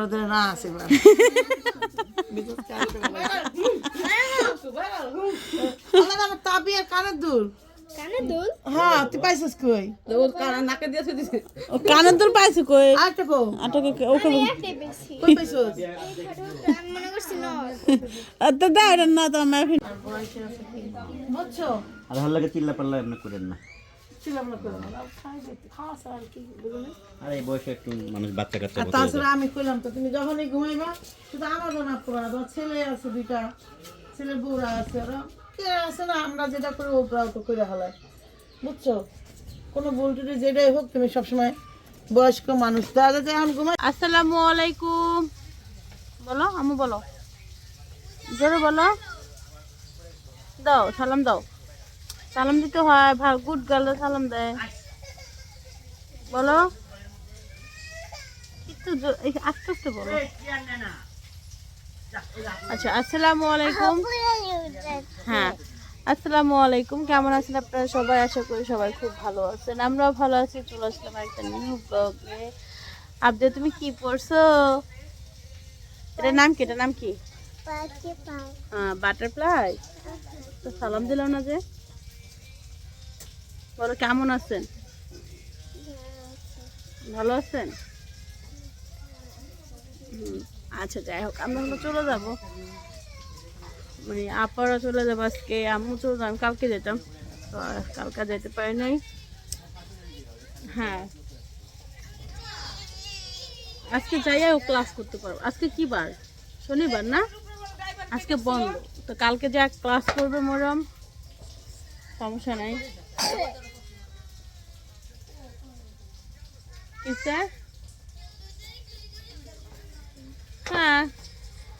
আমার ওদের না আছে তাবি আর কানের দুল। হ্যাঁ কানের দুল পাইছো কই? মনে তো না তো আমার বুঝছ আর চিল্লা পাল্লা এমনি করেন না। আর কি বুঝলি? আর এই বয়সে একটু মানুষ বাচ্চা কাচ্চা তাছাড়া আমি কইলাম তো তুমি যখনই ঘুমাইবা শুধু আমার না করবা তোমার ছেলে আছে দুইটা ছেলে বউরা আছে ওরা কে আছে না আমরা যেটা করি ওপরাও তো করে হালায় বুঝছ? কোনো ভুল টুটি যেটাই হোক তুমি সবসময় বয়স্ক মানুষ। তাহলে তো এখন ঘুমাই। আসসালামু আলাইকুম। বলো আমু বলো। জোরে বলো। দাও সালাম দাও। সালাম দিতে হয় ভালো গুড গার্ল সালাম দেয়। বলো? একটু আস্তে আস্তে বলো। আচ্ছা আসসালামু আলাইকুম। হ্যাঁ আসসালামু আলাইকুম। কেমন আছেন আপনারা সবাই? আশা করি সবাই খুব ভালো আছেন। আমরাও ভালো আছি। চলে আসলাম একটা নিউ ব্লগে আবদে তুমি কি পড়ছো? এটার নাম কি? এটার নাম কি? পাও বাটারফ্লাই তো সালাম দিলাম না যে। বলো, কেমন আছেন? ভালো আছেন? আচ্ছা যাই হোক, আমরা হলো চলে যাব। মানে আপারা চলে যাব আজকে, আমিও চলে যাব কালকে যেতাম, তো কালকে যেতে পারি নাই। হ্যাঁ। আজকে যাইয়াও ক্লাস করতে পারব। আজকে কি বার? শনিবার না? আজকে বন্ধ। তো কালকে যা ক্লাস করবে মরম, সমস্যা নাই। হ্যাঁ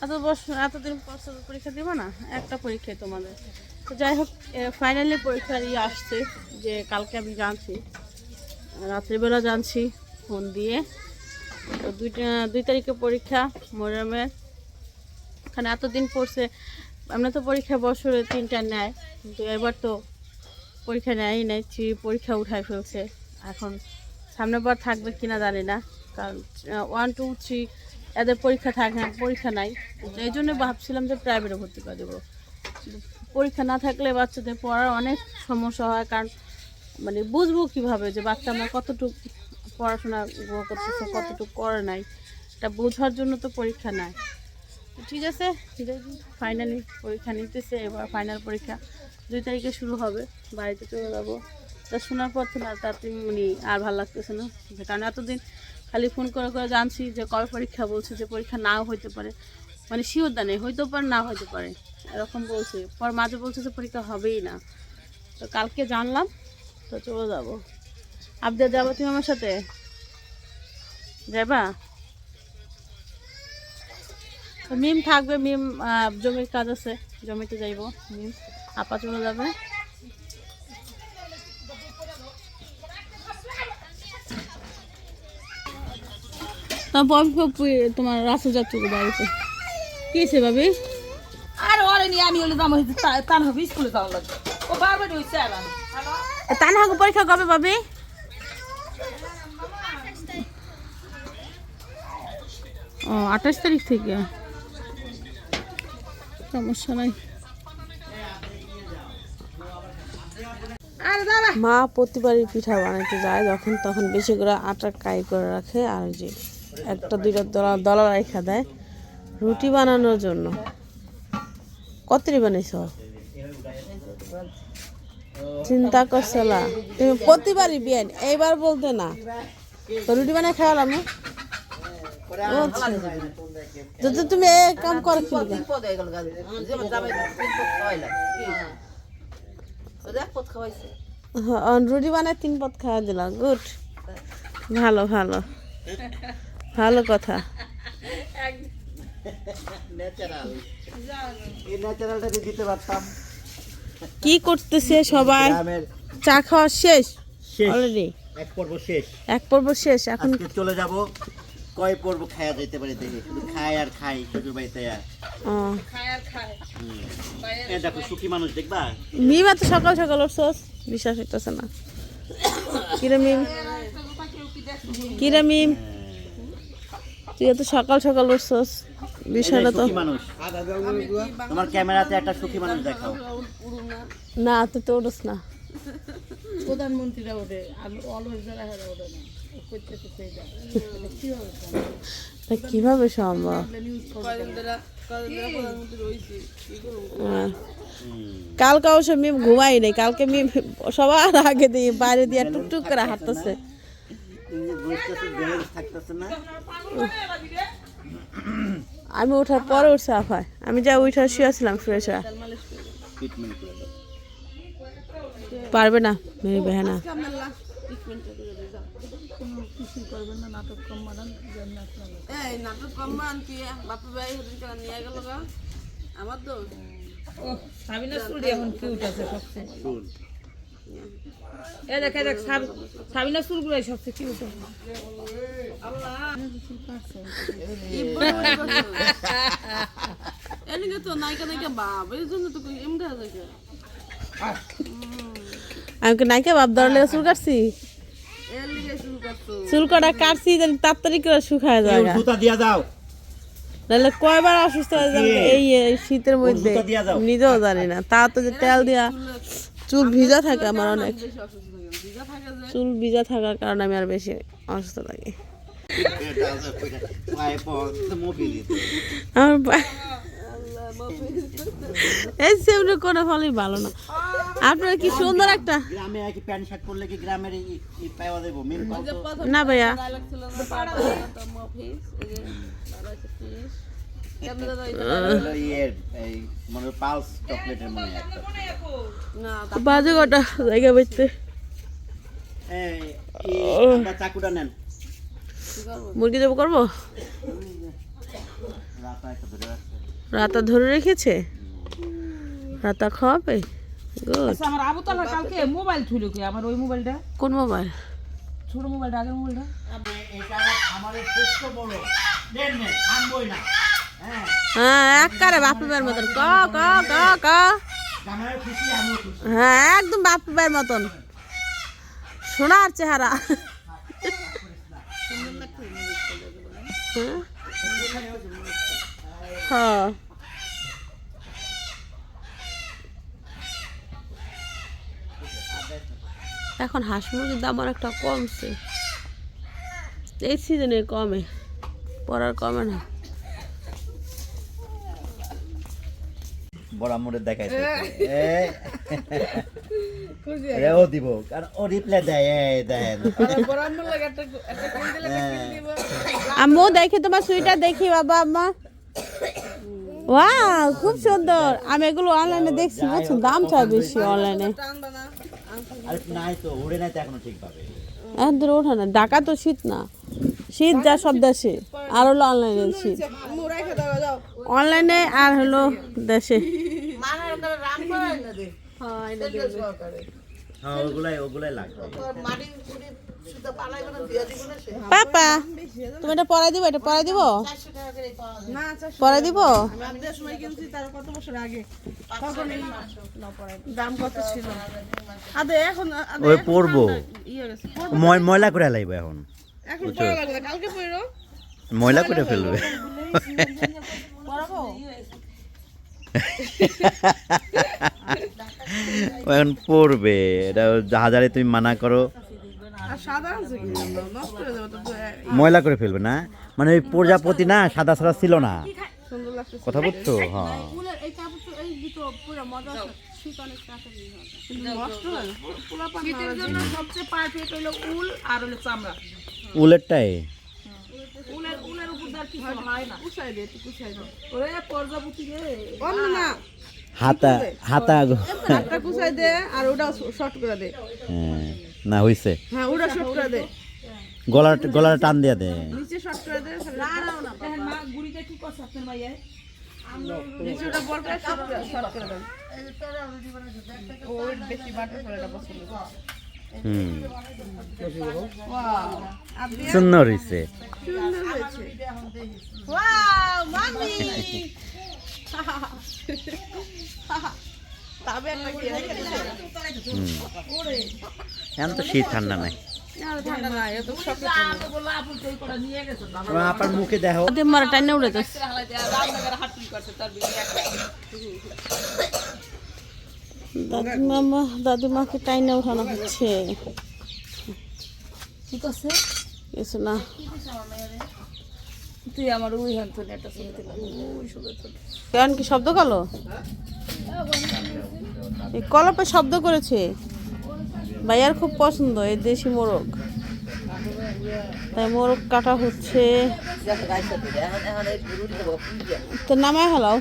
এত বছর এতদিন পর পরীক্ষা দিব না, একটা তোমাদের। তো যাই হোক ফাইনালি আসছে, যে কালকে আমি জানছি। রাত্রিবেলা জানছি, ফোন দিয়ে। তো দুইটা, দুই পরীক্ষা এখানে এতদিন পড়ছে, আমরা তো পরীক্ষা বছরে তিনটা নেয়, কিন্তু এবার তো পরীক্ষা নেয়ই নেই পরীক্ষা উঠায় ফেলছে। এখন সামনের বার থাকবে কিনা জানি না। কারণ ওয়ান টু থ্রি এদের পরীক্ষা থাকে না, পরীক্ষা নাই। এই জন্য ভাবছিলাম যে প্রাইভেটে ভর্তি করে দেবো। পরীক্ষা না থাকলে বাচ্চাদের পড়ার অনেক সমস্যা হয়। কারণ মানে বুঝব কীভাবে যে বাচ্চা আমার কতটুকু পড়াশোনা করতেছে, কতটুকু করে নাই। এটা বোঝার জন্য তো পরীক্ষা তো ঠিক আছে ফাইনালি পরীক্ষা নিতেছে, এবার ফাইনাল পরীক্ষা দুই তারিখে শুরু হবে। বাড়িতে চলে যাব। তা শোনার পর না তাতে মানে আর ভালো লাগতেছে না। কারণ এতদিন খালি ফোন করে করে জানছি যে কবে পরীক্ষা বলছে, যে পরীক্ষা নাও হইতে পারে। মানে শিওর দা নেই, হইতেও পারে না হইতে পারে। এরকম বলছে। পর মাঝে বলছে যে পরীক্ষা হবেই না। তো কালকে জানলাম, তো চলে যাব। আবদা, যাব তুমি আমার সাথে? যাবা? মিম থাকবে মিম জমির কাজ আছে। জমিতে যাইব মিম আপা চলে যাবে। তোমার রাসেল যাচ্ছে বাড়িতে। কি হয়েছে ভাবি? আর ওরে নিয়ে আমি হলে দাম হইতে তান হবে স্কুলে যাওয়ার লাগবে। ও বারবার হইছে আর আমি তানহাগু পরীক্ষা কবে ভাবি? ও আঠাশ তারিখ থেকে। সমস্যা নাই। মা প্রতিবারই পিঠা বানাইতে যায় যখন তখন বেশি করে আটা কাই করে রাখে আর যে একটা, দুইটা দলা দলা রেখা দেয়। রুটি বানানোর জন্য। কতটি বানাইছ? চিন্তা করছলা তুমি প্রতিবারই বিয়ান, এইবার বলতে না। তো রুটি বানাই খাওয়ালাম আমি যদি তুমি এই কাম করে হয়ে এক রুটি বানাই তিন পদ খাওয়া দিলাম। গুড। ভালো ভালো। ভালো কথা। ন্যাচারাল ন্যাচারালটা যদি দিতে পারতাম। কি করতেছে সবাই চা খাওয়া শেষ? শেষ। অলরেডি এক পর্ব শেষ। এক পর্ব শেষ এখন চলে যাব। কয় পর্ব খায়া যাইতে পারি দেখি। শুধু খায় আর খাই শ্বশুর বাড়িতে আর। দেখো সুখী মানুষ দেখবা? মিমা তো সকাল সকাল উঠছস? বিশ্বাস হইতেছে না। কিরে মিম? কিরে মিম? তুই এত সকাল সকাল উঠছস? বিষয়টা তো তোমার ক্যামেরাতে একটা সুখী মানুষ দেখাও। না তুই তো উঠস না। প্রধানমন্ত্রীরা ওঠে যারা না এটা কীভাবে সম্ভব? তা কীভাবে সম্ভব? নিউজ খবর। কালকে অবশ্য মিম ঘুমাই নাই কালকে মিম সবার আগে দিয়ে বাইরে দিয়ে টুকটুক করে হাঁটতেছে। আমি ওঠার পরে উঠছে আফায় আমি যা উঠে শুয়েছিলাম ফ্রেশ হয়ে। পারবে না মেরি বেহানা। এই নাটক কম আনতি। বাপু ভাই হদিন কেন নিয়ে আমার তো এখন কিউট আছে সবচেয়ে? এ দেখ দেখ সাব- সাবিনা চুলগুলো এদিকে তো নায়িকা নায়িকা বাপ এই জন্য তো এম দেখা যায় আমি কি নাইকে বাপ ধরলে চুল কাটছি? চুল কাটা কাটছি জানি তাড়াতাড়ি করে শুকায় যায়। জুতা দিয়া যাও। নাহলে কয়বার অসুস্থ হয়ে যাবে এই শীতের মধ্যে। নিজেও জানি না। তা তো যে তেল দিয়া চুল ভিজা থাকে আমার অনেক। চুল ভিজা থাকার কারণে আমি আর বেশি অসুস্থ থাকি। মুখে আমার এই সেমনি কোনো ফলই ভালো না। আপনার কি সুন্দর একটা গ্রামে একই প্যান্ট শার্ট পরলে কি গ্রামের পাওয়া দেবো না ভাইয়া। ডায়লগ ছিল না পাড়া তো মফিস এই যে দাদা ফিস কেমন দাদা এই হলো ইয়ের এই পালস চকলেটের একটা না বাজে কটা জায়গা বেচতে চাকুটা নেন। মুরগি দেবো করব? রাতা ধরে রাখছে। রাতা ধরে রেখেছে? রাতা খাওয়াবে? গুড আচ্ছা আমার আবু তালা কালকে মোবাইল থুলো কি? আমার ওই মোবাইলটা? কোন মোবাইল? ছোট মোবাইলটা আগের মোবাইলটা? এটা আমার বড়। দেন নে আনবই না। হ্যাঁ একবারে বাপুবের মতন। ক ক ক ক। হ্যাঁ একদম বাপুবের মতন। সোনার চেহারা। হ্যাঁ? হ্যাঁ। এখন হাঁস মুরগির দাম অনেকটা কমছে। এই সিজনে কমে, পড়ার কমে না। বড় আমরে দেখাইছে। ও দিব। কারণ ও রিপ্লাই দেয় এই দেন আম্মু দেখি তোমার সুইটার দেখি বাবা আম্মা। ওয়াও খুব সুন্দর। আমি এগুলো অনলাইনে দেখছি বুঝছ? দাম চাই বেশি অনলাইনে নাই তো উড়ে নাই তো এখনও ওঠে না। ঢাকা তো শীত না। শীত যা সব দেশে। আর হলো অনলাইনে শীত। অনলাইনে আর হলো দেশে। পাপা তুমি এটা পরাই দিব এটা পরাই দিব? পরাই দিব? আমি আপনাদের সময় কিনছি তার কত বছর আগে? দাম কত ছিল? আদে এখন ওই পরবো। ময়লা করে লাইব এখন। এখন লাগবে কালকে পড়ো। ময়লা করে ফেলবে। এখন পড়বে। এটা হাজারে তুমি মানা করো। আর সাদা আছে কি? নষ্ট হয়ে যাবে তো তো, এ, ময়লা করে ফেলবে না? মানে ওই প্রজাপতি না সাদা সাদা ছিল না। কথা বলছো হ্যাঁ। উলেরটাই? উলের কিছু হয় না। কুচাই দে তুই কুচাই দে ওরে প্রজাপতি রে। অন্য না। হাতা হাতা একটা কুচাই দে আর ওটা শর্ট করে দে। হ্যাঁ, না হইছে। হ্যাঁ ওটা শর্ট করে দে। গলার গলার টান দিয়া দে। নিচে শর্ট করে দে না না না দেখেন মা গুড়িটা কি করছ আপনার মাইয়া নিচে বল করে শর্ট করে দেন ও বেশি বাটার করে পছন্দ হুম। সুন্দর হয়েছে ওয়াও মামি তবে একটা কি রেখে দিছে হুম এখন তো শীত ঠান্ডা নাই। আপার মুখে দেখো। মারা টাইনে উড়ে যাচ্ছে বিয়ে দাদিমাকে টাইনে উঠানো হচ্ছে। ঠিক আছে। কিছু না। তুই আমার ওই হান তো সুন্দর ছবি কেন কি শব্দ কালো এই কলপে শব্দ করেছে। ভাইয়ার খুব পছন্দ এই দেশি মোরগ। তাই মোরগ কাটা হচ্ছে। তো নামায় হালাও।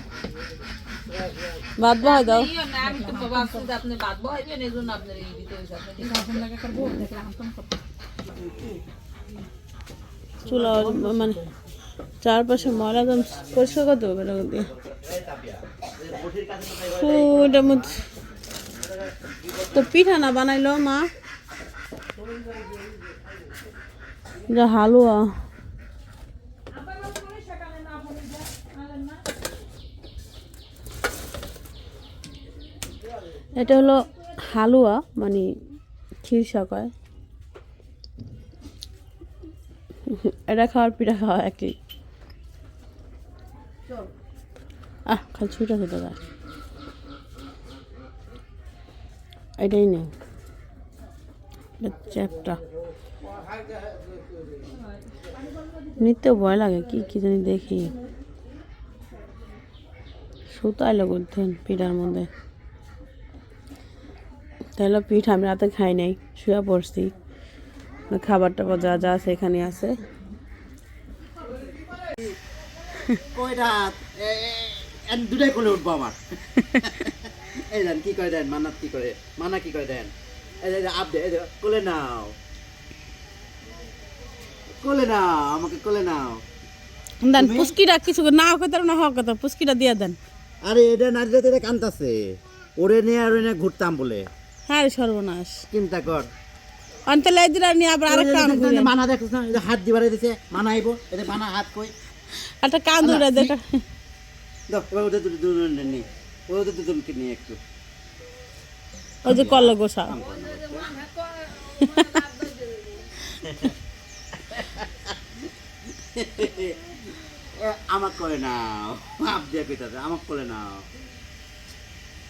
ভাত বহাই দাও চুলা মানে চারপাশে ময়লা একদম পরিষ্কার করে দেবো বেলা দিয়ে ওটার মধ্যে তো পিঠা না বানাইলো মা? যা হালুয়া। এটা হলো হালুয়া মানে ক্ষীর কয় এটা খাওয়ার পিঠা খাওয়া একই। আহ, খালি ছুটা ছুটা গাছ এটাই নেই। চ্যাপটা। নিতে ভয় লাগে, কি কি জানি দেখি। সুতাই করতেন পিঠার মধ্যে। তাহলে পিঠ আমি রাতে খাই নাই শুয়ে পড়ছি। খাবার টাবার যা যা আছে এখানে আছে। দুটাই কোলে উঠবো আমার। এই দেন কি করে দেন? মান্নাত কি করে মানা কি করে দেন? এই আপ দে কোলে নাও। কোলে নাও আমাকে কোলে নাও। দেন পুস্কিটা কিছু না কথা না হওয়া কথা পুস্কিটা দিয়ে দেন। আরে এটা নারীরা তো এটা কান্তাছে। ওরে নিয়ে আর ওরে নিয়ে ঘুরতাম বলে। হ্যাঁ সর্বনাশ। চিন্তা কর। অন্ত লাইদিরা নিয়ে আবার আরেকটা মানা দেখছ না? হাত দিবারে দিছে মানা আইবো। এটা মানা হাত কই? একটা কান ধরে দেখা। দাও এবার ওদের দুটো দুটো নি ওদের দুজনকে নিয়ে একটু। ওই যে কল্ল গোসা আমাক করে নাও আপ দিয়ে আমাক করে নাও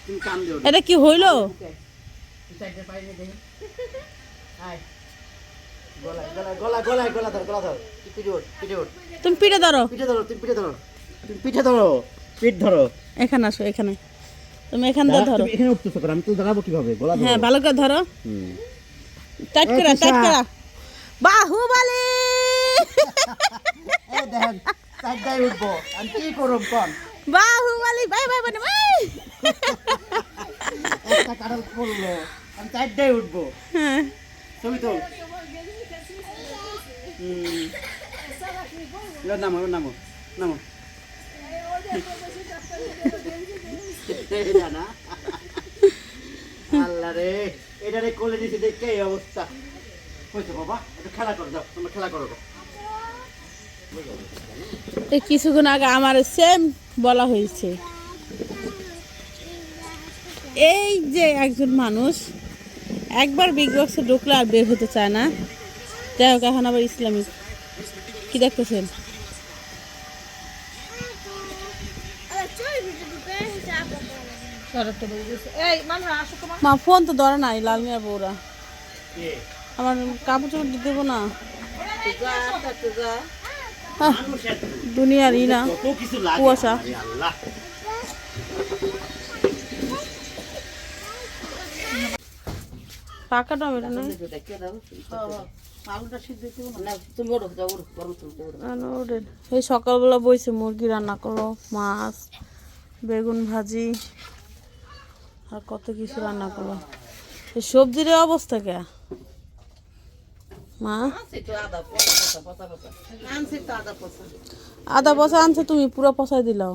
তুমি কান দিও এটা কি হইল? গলায় গলায় গলায় গলা ধর গলা ধর। পিঠে ওঠ পিঠে ওঠ তুমি পিঠে ধরো। পিঠে ধরো তুমি পিঠে ধরো। তুমি পিঠে ধরো পিঠ ধরো। এখানে আসো এখানে। তুমি এখান দিয়ে ধরো। এখানে উঠতেছো করে আমি তো দাঁড়াবো কীভাবে? গলা ধরো। হ্যাঁ ভালো করে ধরো। টাইট এ, করা টাইট তিশা। করা। বাহুবলি! এই দেখেন চারটায় উঠবো। আমি কি করব কোন Baahubali bye bye bye bye. একটা কারণ পড়ল। আমি চারটায় উঠবো। হ্যাঁ। ছবি তো নামো নামো নামো। আল্লাহ রে এটা রে কোলে দেখতে এই অবস্থা। হয়েছে বাবা একটু খেলা করো যাও তোমরা খেলা করো এই কিছুক্ষণ আগে আমার সেম বলা হয়েছে। এই যে একজন মানুষ একবার বিগ বক্সে ঢুকলে আর বের হতে চায় না। যাই হোক, এখন আবার ইসলামিক। কি দেখতেছেন? মা ফোন তো ধরে নাই, লাল মিয়া বউরা। আমার কাপড় চোপড় দেবো না। দুনিয়ার ই না। কুয়াশা। আরে আল্লাহ পাকা টমেটো না আলুটা সিদ্ধ করব না? এই সকালবেলা বইছে মুরগি রান্না করল মাছ বেগুন ভাজি আর কত কিছু রান্না করল এই সবজির অবস্থা কে? মা? আদা পচা আদা আনছে তুমি পুরো পচাই দিলাও।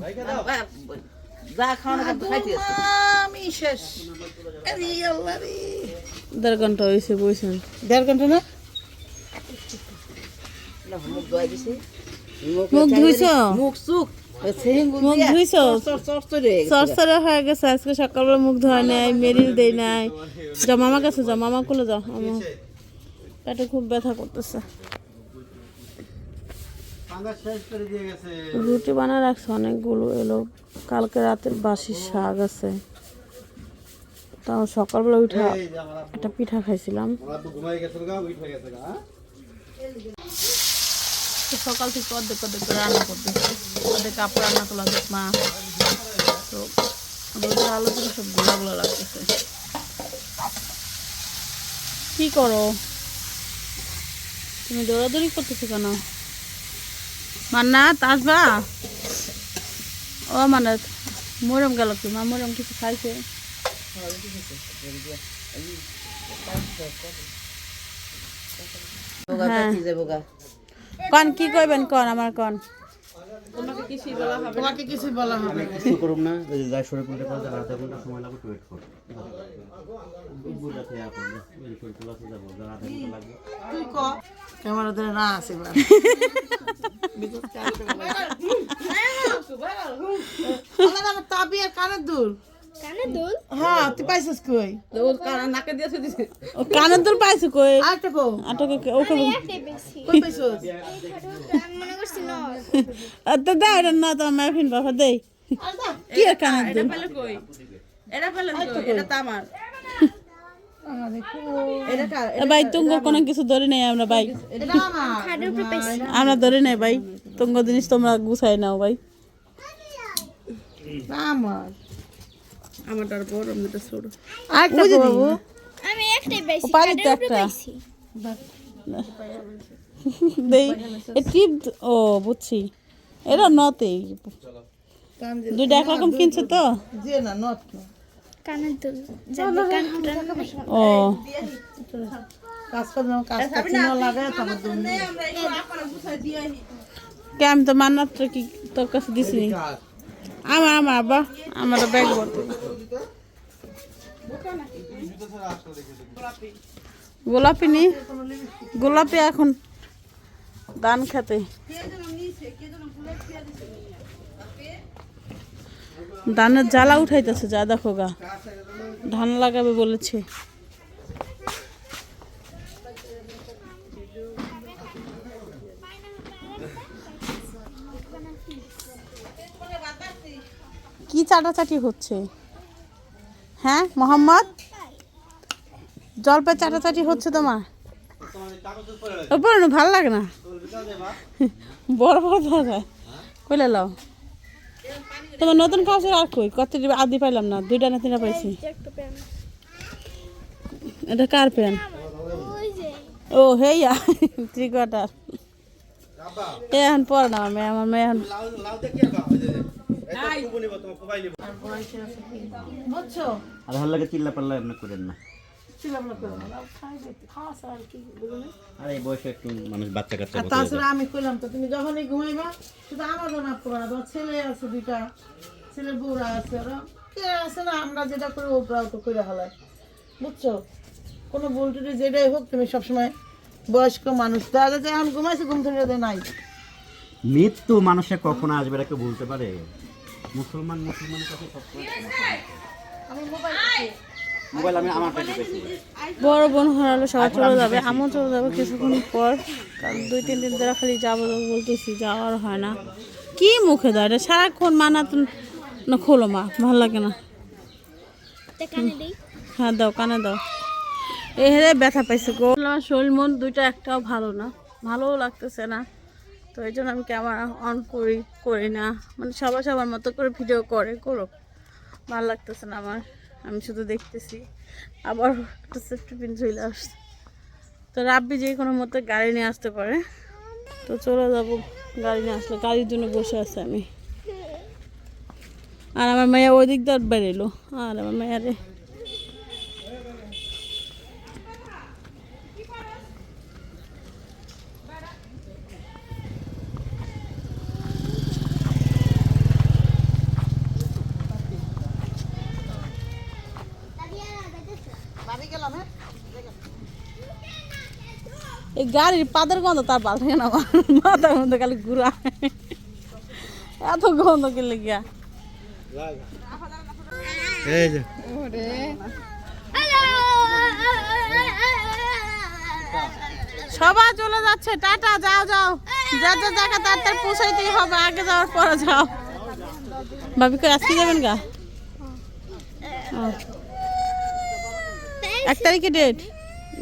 আমি শেষ। দেড় ঘণ্টা হয়েছে বইছেন দেড় ঘণ্টা না? মুখ ধুইছ? মুখ সুখ। মুখ ধুইছ? সরসরে হয়ে গেছে। আজকে সকালবেলা মুখ ধোয়া নাই মেরিল দেই নাই। যা মামা কাছে যাও মামা কোলে যাও আমা পেটে খুব ব্যথা করতেছে। পাঙ্গাস শেষ করে দিয়ে গেছে। রুটি বানায় রাখছে অনেকগুলো। এলো কালকে রাতের বাসি শাক আছে। তাও সকালবেলা উঠে একটা পিঠা খাইছিলাম। আমার আব্বু ঘুমাই গেছে গা উঠে গেছে গা হ্যাঁ? তো সকাল থেকে অর্ধেক অর্ধেক করে রান্না করতেছি। অর্ধেক কাপড় রান্না করলাম অর্ধেক মা। তো রোদের আলো থেকে সব গোলা গোলা লাগতেছে। কি করো? তুমি দৌড়াদৌড়ি করতেছো কেন? মান্নাত আসবা? ও মান্নাত মরম গেল কি? মা মরম কিছু খাইছে? হ্যাঁ। কন কি কইবেন কন আমার কন? তোমাকে কিছু বলা হবে না। কিছু করুম না ওই যে যাই শরীর পুলতে পারতে আধা ঘণ্টা সময় লাগবে ওয়েট কর বুঝা থেকে আপন এই শরীর পুলাতে যাব যা আধা ঘণ্টা লাগবে তুই ক? ক্যামেরা ধরে না আসে এবার। আমার তাবি আর কানের দুল। কানে দুল? হ্যাঁ তুই পাইছিস কই? নাকে দিয়ে দিছে। ও দুল কই? কো পাইছিস? মনে করছি নয়। তো না তো আমি ফিন বাবা দে কি আর দুল? কই? এটা কই? এটা তো আমার। ভাই তুঙ্গ কোনো কিছু ধরে নেই আমরা ভাই। আমরা। ধরে নেই ভাই। তুঙ্গ জিনিস তোমরা গুছাই নাও ভাই। আমার। বড় এমনিতে ছোট। আরেকটা কো বাবু আমি একটাই তো খাটের একটা। দেই এ টিপ ও বুঝছি। কান যে দুইটা একরকম কিনছে তো? যে না কানের দুল যাবে কান ও। কাজ কাজ লাগে দুল। আমরা আমি তো কি তোর কাছে দিছি? নি আমার আমার আব্বা। আমার ব্যাগ ভর্তি গোলাপি নি? গোলাপি এখন ধান খেতে। ধানের জ্বালা উঠাইতেছে, যা দেখো গা। ধান লাগাবে বলেছে। কি চাটাচাটি হচ্ছে? হ্যাঁ মোহাম্মদ? জলপাই চাটাচাটি হচ্ছে তোমার? ওপরে ভালো লাগে না। বড় বড় কইলে লাও। তোমার নতুন কাপড় আর কই? কত আদি পাইলাম না দুইটা না তিনটা পাইছি। এটা কার যে ও কোয়ার্টার এ এখন পরে না আমার মেয়ে আমার মেয়ে এখন আর ভালো লাগে চিল্লা পাল্লা করেন না। তাছাড়া আমি কইলাম তো তুমি যখনই ঘুমাইবা শুধু আমার জন্য করবা না তোমার ছেলে আছে দুইটা ছেলে বউরা আছে ওরা কে আছে না আমরা যেটা করি ওপরাও তো করে হলাই বুঝছ? কোনো ভুল টুটি যেটাই হোক তুমি সবসময় বয়স্ক মানুষ। তো আগে এখন ঘুমাইছে ঘুম থেকে নাই। মৃত্যু মানুষে কখন আসবে এটা কেউ বলতে পারে। মুসলমান মুসলমানের কাছে সবসময় মোবাইল আমি আমার কাছে বড় বোন হারালো সবাই চলে যাবে আমিও চলে যাবে কিছুক্ষণ পর। কারণ দুই তিন দিন ধরে খালি যাব বলতেছি যাওয়ার হয় না। কি মুখে এটা সারাক্ষণ মানা তো না খোলো মা ভালো লাগে না। হ্যাঁ দাও কানে দাও। এ হেরে ব্যথা পাইছে গো। আমার শরীর মন দুইটা একটাও ভালো না। ভালোও লাগতেছে না। তো এই জন্য আমি ক্যামেরা অন করি করি না। মানে সবাই সবার মতো করে ভিডিও করে, করুক। ভালো লাগতেছে না আমার। আমি শুধু দেখতেছি। আবার একটা সেফটি পিন চলে আসছে। তো রাব্বি যে কোনো মতো গাড়ি নিয়ে আসতে পারে। তো চলে যাব গাড়ি নিয়ে আসলে গাড়ির জন্য বসে আছে আমি। আর আমার মেয়ে ওই দিক দিয়ে বেরোলো। আর আমার মেয়ারে এই গাড়ির পাদের গন্ধ তার থাকে না আমার। মাথার মধ্যে খালি ঘুরা। এত গন্ধ কিনলে গিয়া এই যে। হ্যালো সবাই চলে যাচ্ছে টাটা যাও যাও। যার যার জায়গা তার তার পৌঁছাইতেই হবে আগে যাওয়ার পরে যাও। ভাবি করে আজকে যাবেন গা? ও, এক তারিখে ডেট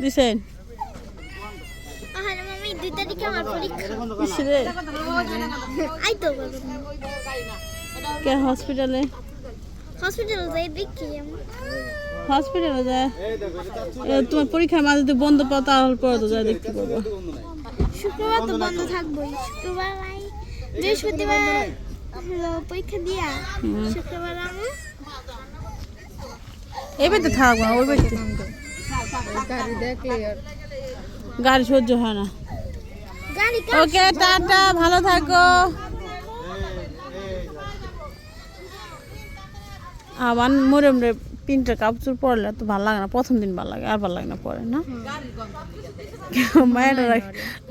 দিছেন তো কে হসপিটালে হসপিটাল যাই দেখি হসপিটালে যায়? তোমার পরীক্ষার মাঝে যদি বন্ধ পাও তাহলে পরে তো যায় দেখতে পাবো। শুক্রবার তো বন্ধ থাকবোই। শুক্রবার বৃহস্পতিবার পরীক্ষা দিয়া। শুক্রবার আমি এই বাড়িতে থাকব না গাড়ি সহ্য হয় না। ওকে, টাটা, ভালো থাকো। আবার মরে মরে তিনটা কাপড় পরলে তো ভালো লাগে না, প্রথম দিন ভালো লাগে, আর ভালো লাগে না পরে, না? মায়েরা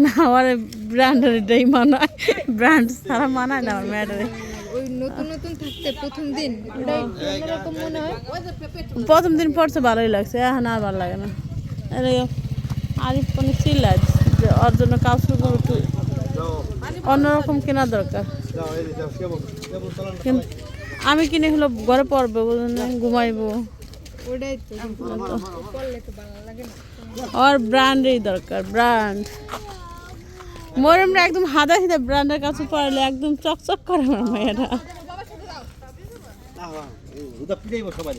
না, আমার ব্র্যান্ডের এটাই মানায়। ব্র্যান্ড ছাড়া মানায় না আমার মেয়েটারে ওই নতুন নতুন থাকতে প্রথম দিন। ওটাই অন্যরকম মনে হয়। প্রথম দিন পড়তে ভালোই লাগছে এখন আর ভালো লাগে না। আরে আরিফ চিল্লায় যে ওর জন্য কাপড়গুলো একটু অন্যরকম কেনা দরকার। কিন্তু আমি কিনে হলো ঘরে পরবে বুঝলেন ঘুমাইবো। ওটাই তো করলে তো ভালো লাগে না আর ব্র্যান্ডেই দরকার ব্র্যান্ড মরমরা একদম হাদা হিদা ব্র্যান্ডের কাছে পড়ালে একদম চকচক করে আমার মেয়েরা। পিটাইব সবাই